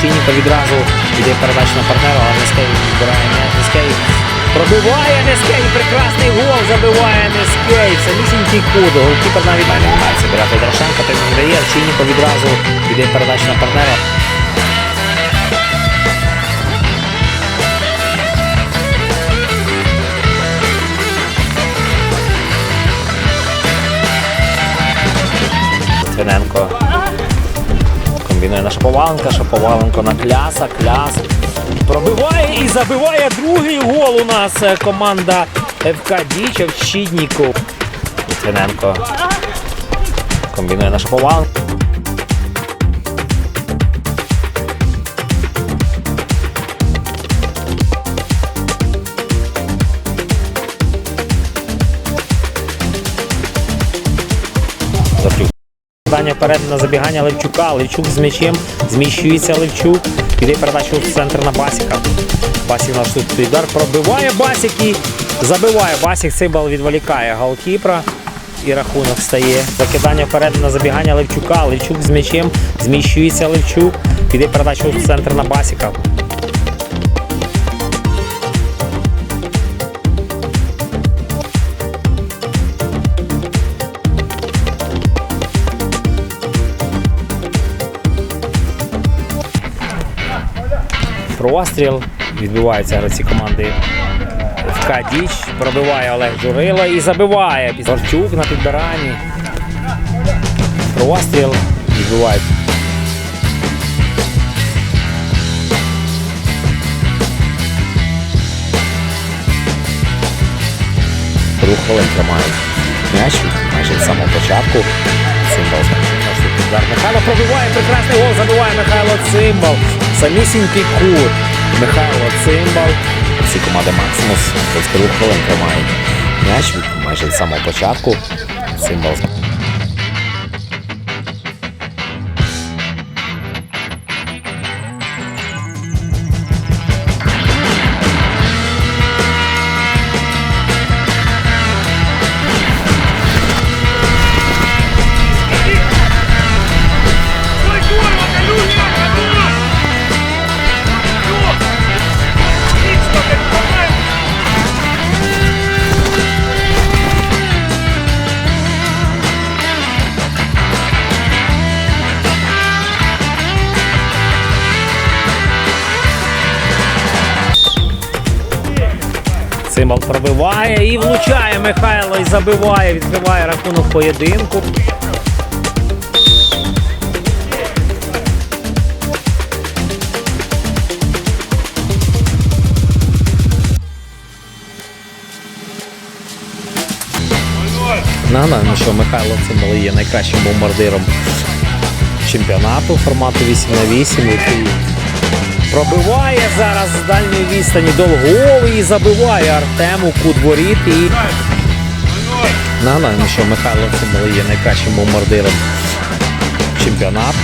Чиніко відразу йде передача на партнера, але Нескей відбирає м'яч. Нескей пробиває Нескей. Прекрасний гол забиває Нескей. Самісінький кут. Голкіпер навіть не намагається брати Дорошенко, так не дає. Чиніко відразу йде передача на партнера. Литвиненко комбінує на Шаповаленка, Шаповаленко на Кляса, Кляс пробиває і забиває другий гол у нас е, команда ФК Діча в Щідніку. Литвиненко комбінує на Шаповаленка. Питання вперед на забігання Левчука. Левчук з м'ячем. Зміщується Левчук. Іде передачу в центр на Басіка. Басік наш тут удар пробиває Басік і забиває. Басік цей бал відволікає голкіпра. І рахунок стає. Закидання вперед на забігання Левчука. Левчук з м'ячем. Зміщується Левчук. Іде передачу в центр на Басіка. Простріл. Відбиваються гравці команди ФК Діч. Пробиває Олег Журило і забиває. Борчук на підбиранні. Простріл. Відбивається. Рух хвилин тримають м'яч майже з самого початку. Цимбал удар. Михайло пробиває прекрасний гол, забиває Михайло Цимбал. Самісінький кут. Михайло Цимбал. Всі команди Максимус 22 хвилин тримають м'яч майже від самого початку. Цимбал. Цимбал пробиває і влучає Михайло і забиває, відкриває рахунок поєдинку. Нагадаю, що Михайло Цимбал є найкращим бомбардиром чемпіонату формату 8 на 8, який пробиває зараз з дальньої відстані Долговий і забиває Артему Кудворіт. І нагадаю, що Михайло Цимбал є найкращим бомбардиром чемпіонату.